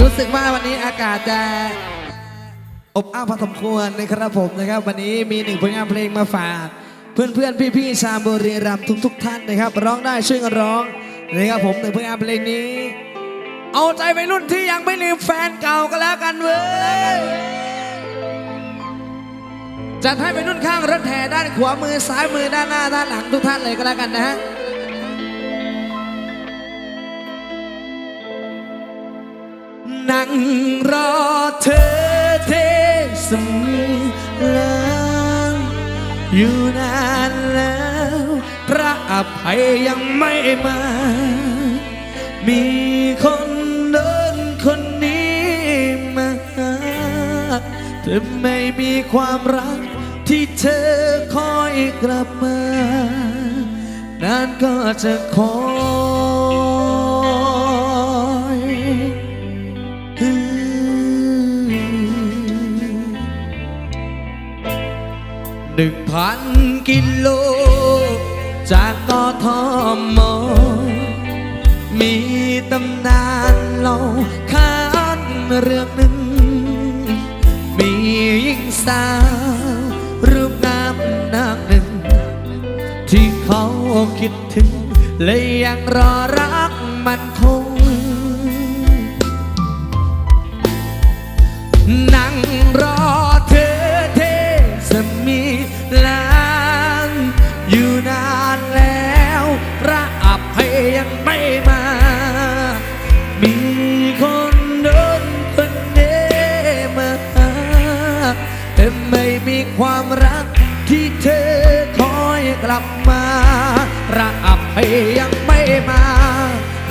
รู้สึกว่าวันนี้อากาศจะอบอ้าวพอสมควรนะครับผมนะครับ วันนี้มีหนึ่งผลงานเพลงมาฝากเพื่อนเพื่อนพี่พี่ๆชาวบุรีรัมย์ทุกท่านนะครับ ร้องได้ช่วยกันร้องนะครับผมหนึ่งผลงานเพลงนี้ เอาใจไปรุ่นที่ยังไม่ลืมแฟนเก่ากันแล้วกันเว้ยจัดให้ไปรุ่นข้างรถแห่ด้านขวามือซ้ายมือด้านหน้าด้านหลังทุกท่านเลยก็แล้วกันนะฮะ นั่งรอเธอเทสมีแล้วอยู่นานแล้ว พระอภัยยังไม่มา มีคนเดินคนนี้มาหาเธอไม่มีความรักที่เธอคอยกลับมา นานก็จะคอย พันกิโล จากกทมมีตำนานเล่าขานเรื่องหนึ่ง มีหญิงสาวรูปงามนางหนึ่ง ที่เขาคิดถึงและยังรอรักมันคง ความรักที่เธอคอยกลับมาระอภัยยังไม่มา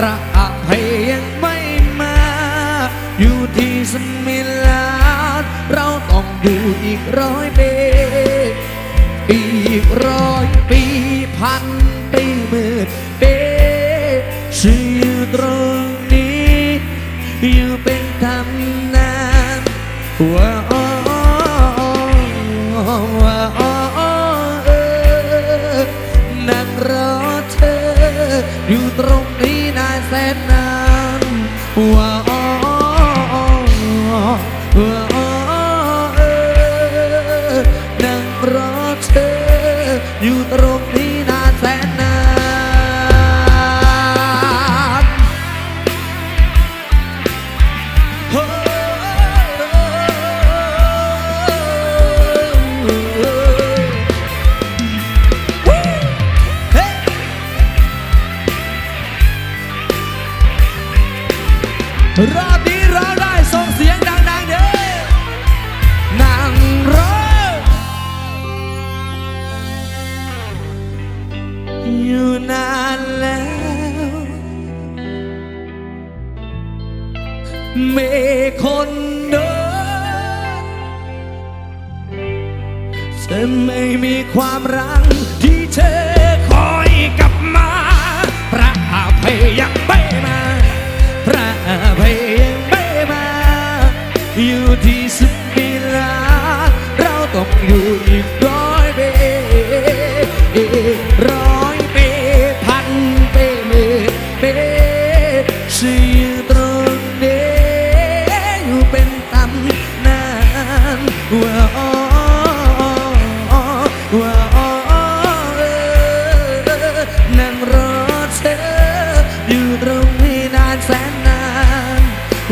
ระอภัยยังไม่มา อยู่ที่สมิลาเราต้องอยู่อีกร้อยปีอีกร้อยปีพันปีหมื่นปีฉันอยู่ตรงนี้ อยู่เป็นตำนานาอ๋อว่า ว้าอ๋อว่าอ๋อเออนั่งรอเธออยู่ตรงนี้ รอบนี้เราได้ส่งเสียงดังๆเด้อนางรออยู่นานแล้วมีคนเดินจะไม่มีความรักที่เธอคอยกลับมา พระอภัยยังไม่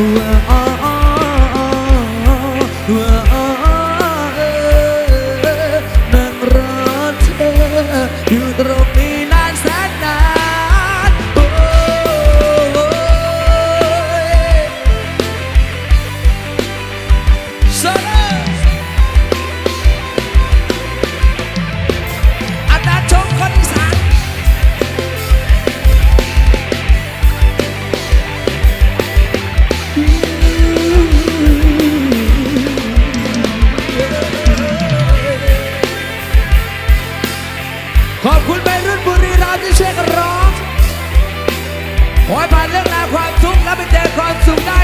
เธ คุณไปรุ่นบุรีรัมย์ที่เช่วยกันร้องขอให้ผ่านเรื่องราวความทุกข์แล้วไปเจอความสุขได้